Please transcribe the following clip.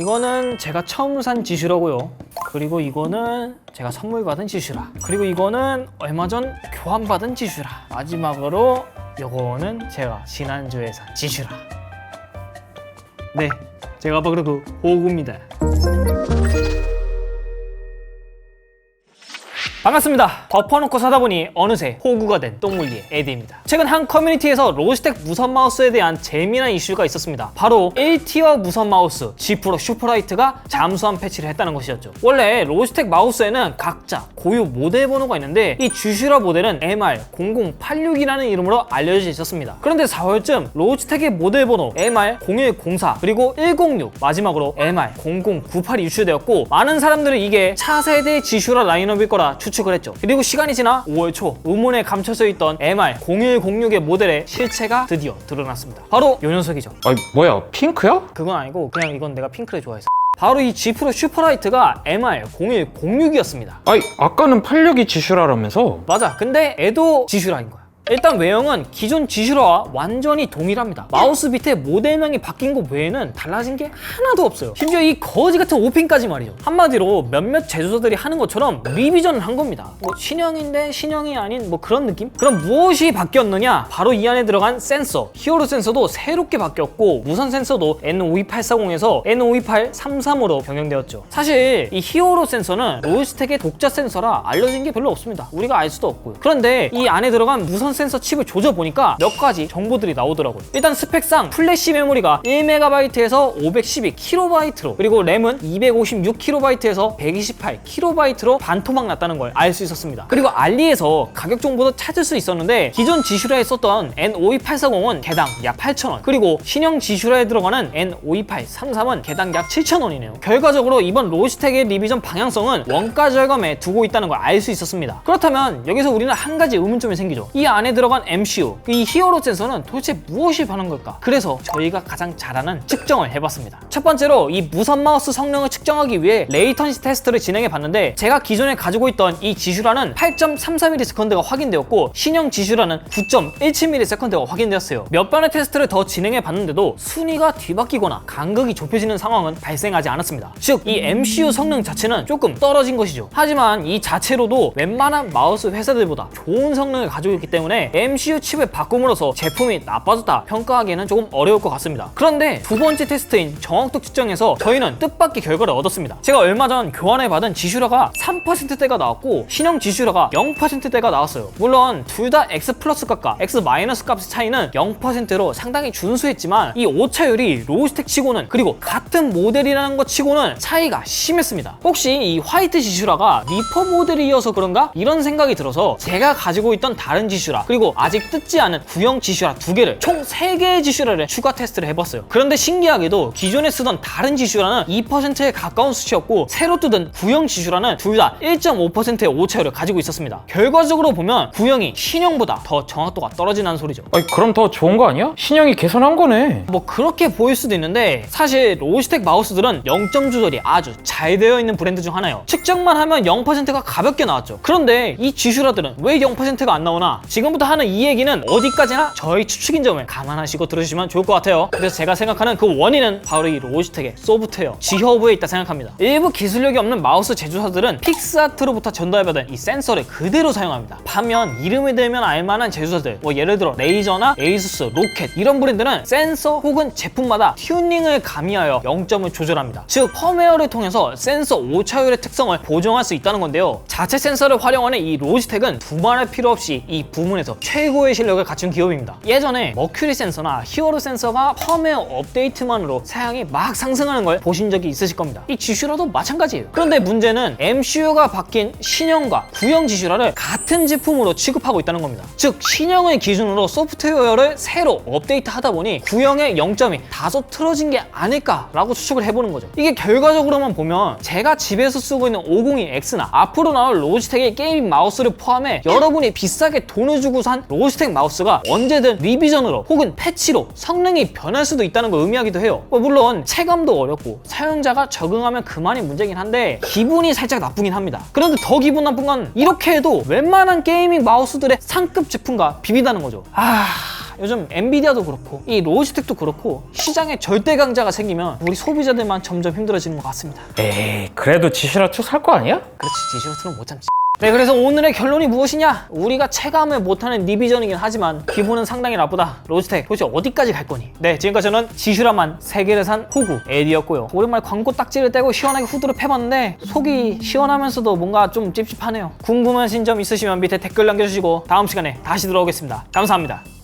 이거는 제가 처음 산 지슈라고요. 그리고 이거는 제가 선물 받은 지슈라. 그리고 이거는 얼마 전 교환 받은 지슈라. 마지막으로 요거는 제가 지난주에 산 지슈라. 네, 제가 바로 그 호구입니다. 반갑습니다. 덮어놓고 사다 보니 어느새 호구가 된 똥물리의 에디입니다. 최근 한 커뮤니티에서 로지텍 무선 마우스에 대한 재미난 이슈가 있었습니다. 바로 1티어 무선 마우스 G 프로 슈퍼라이트가 잠수함 패치를 했다는 것이었죠. 원래 로지텍 마우스에는 각자 고유 모델 번호가 있는데 이 주슈라 모델은 MR0086이라는 이름으로 알려져 있었습니다. 그런데 4월쯤 로지텍의 모델 번호 MR0104 그리고 106 마지막으로 MR0098이 유출되었고 많은 사람들은 이게 차세대 지슈라 라인업일 거라 추 측을 했죠. 그리고 시간이 지나 5월 초 의문에 감춰져 있던 MR0106의 모델의 실체가 드디어 드러났습니다. 바로 요 녀석이죠. 아니 뭐야 핑크야? 그건 아니고 그냥 이건 내가 핑크를 좋아해서 바로 이 G 프로 슈퍼라이트가 MR0106이었습니다. 아니 아까는 86이 지슈라라면서 맞아. 근데 애도 지슈라인 거야. 일단 외형은 기존 지슈라와 완전히 동일합니다. 마우스 밑에 모델명이 바뀐 것 외에는 달라진 게 하나도 없어요. 심지어 이 거지 같은 오핀까지 말이죠. 한마디로 몇몇 제조사들이 하는 것처럼 리비전을 한 겁니다. 뭐 신형인데 신형이 아닌 뭐 그런 느낌? 그럼 무엇이 바뀌었느냐? 바로 이 안에 들어간 센서. 히어로 센서도 새롭게 바뀌었고 무선 센서도 N52840에서 N52833으로 변경되었죠. 사실 이 히어로 센서는 로이스텍의 독자 센서라 알려진 게 별로 없습니다. 우리가 알 수도 없고요. 그런데 이 안에 들어간 무선 센서 칩을 조져 보니까 몇 가지 정보들이 나오더라고요. 일단 스펙상 플래시 메모리가 1MB에서 512KB 로 그리고 램은 256KB에서 128KB 로 반토막 났다는 걸 알 수 있었습니다. 그리고 알리에서 가격 정보도 찾을 수 있었는데 기존 지슈라에 썼던 N52840은 개당 약 8,000원 그리고 신형 지슈라에 들어가는 N52833은 개당 약 7,000원이네요. 결과적으로 이번 로지텍의 리비전 방향성은 원가 절감에 두고 있다는 걸 알 수 있었습니다. 그렇다면 여기서 우리는 한 가지 의문점이 생기죠. 이 안에 들어간 MCU, 이 히어로 센서는 도대체 무엇이 반한 걸까? 그래서 저희가 가장 잘하는 측정을 해봤습니다. 첫 번째로 이 무선 마우스 성능을 측정하기 위해 레이턴시 테스트를 진행해 봤는데 제가 기존에 가지고 있던 이 지슈라는 8.33ms 가 확인되었고 신형 지슈라는 9.17ms 가 확인되었어요. 몇 번의 테스트를 더 진행해 봤는데도 순위가 뒤바뀌거나 간극이 좁혀지는 상황은 발생하지 않았습니다. 즉 이 MCU 성능 자체는 조금 떨어진 것이죠. 하지만 이 자체로도 웬만한 마우스 회사들보다 좋은 성능을 가지고 있기 때문에 MCU 칩을 바꿈으로써 제품이 나빠졌다 평가하기에는 조금 어려울 것 같습니다. 그런데 두 번째 테스트인 정확도 측정에서 저희는 뜻밖의 결과를 얻었습니다. 제가 얼마 전 교환해 받은 지슈라가 3%대가 나왔고 신형 지슈라가 0%대가 나왔어요. 물론 둘 다 X 플러스 값과 X 마이너스 값의 차이는 0%로 상당히 준수했지만 이 오차율이 로우스텍 치고는 그리고 같은 모델이라는 것 치고는 차이가 심했습니다. 혹시 이 화이트 지슈라가 리퍼 모델이어서 그런가? 이런 생각이 들어서 제가 가지고 있던 다른 지슈라 그리고 아직 뜯지 않은 구형 지슈라 두 개를 총 3개의 지슈라를 추가 테스트를 해봤어요. 그런데 신기하게도 기존에 쓰던 다른 지슈라는 2%에 가까운 수치였고 새로 뜯은 구형 지슈라는 둘 다 1.5%의 오차율을 가지고 있었습니다. 결과적으로 보면 구형이 신형보다 더 정확도가 떨어진다는 소리죠. 아니 그럼 더 좋은 거 아니야? 신형이 개선한 거네 뭐 그렇게 보일 수도 있는데 사실 로지텍 마우스들은 0점 조절이 아주 잘 되어 있는 브랜드 중 하나예요. 측정만 하면 0%가 가볍게 나왔죠. 그런데 이 지슈라들은 왜 0%가 안 나오나? 지금 부터 하는 이 얘기는 어디까지나 저희 추측인 점을 감안하시고 들으시면 좋을 것 같아요. 그래서 제가 생각하는 그 원인은 바로 이 로지텍의 소프트웨어 지허브에 있다 생각합니다. 일부 기술력이 없는 마우스 제조사들은 픽스아트로부터 전달받은 이 센서를 그대로 사용합니다. 반면 이름을 대면 알만한 제조사들 뭐 예를 들어 레이저나 에이수스, 로켓 이런 브랜드는 센서 혹은 제품마다 튜닝을 가미하여 0점을 조절합니다. 즉 펌웨어를 통해서 센서 오차율의 특성을 보정할 수 있다는 건데요. 자체 센서를 활용하는 이 로지텍은 두말할 필요 없이 이 부문에 서 최고의 실력을 갖춘 기업입니다. 예전에 머큐리 센서나 히어로 센서가 펌웨어 업데이트만으로 사양이 막 상승하는 걸 보신 적이 있으실 겁니다. 이 지슈라도 마찬가지예요. 그런데 문제는 MCU가 바뀐 신형과 구형 지슈라를 같은 제품으로 취급하고 있다는 겁니다. 즉 신형을 기준으로 소프트웨어를 새로 업데이트하다 보니 구형의 0점이 다소 틀어진 게 아닐까라고 추측을 해보는 거죠. 이게 결과적으로만 보면 제가 집에서 쓰고 있는 502X나 앞으로 나올 로지텍의 게임 마우스를 포함해 여러분이 비싸게 돈을 주고 산 로지텍 마우스가 언제든 리비전으로 혹은 패치로 성능이 변할 수도 있다는 걸 의미하기도 해요. 뭐 물론 체감도 어렵고 사용자가 적응하면 그만이 문제긴 한데 기분이 살짝 나쁘긴 합니다. 그런데 더 기분 나쁜 건 이렇게 해도 웬만한 게이밍 마우스들의 상급 제품과 비비다는 거죠. 아 요즘 엔비디아도 그렇고 이 로지텍도 그렇고 시장에 절대 강자가 생기면 우리 소비자들만 점점 힘들어지는 것 같습니다. 에이 그래도 지슈라 2 살 거 아니야? 그렇지 지시로트는 못 참지. 네 그래서 오늘의 결론이 무엇이냐? 우리가 체감을 못하는 리비전이긴 하지만 기분은 상당히 나쁘다. 로지텍 도대체 어디까지 갈 거니? 네 지금까지 저는 지슈라만 세계를 산 호구 에디였고요. 오랜만에 광고 딱지를 떼고 시원하게 후드를 패봤는데 속이 시원하면서도 뭔가 좀 찝찝하네요. 궁금하신 점 있으시면 밑에 댓글 남겨주시고 다음 시간에 다시 들어오겠습니다. 감사합니다.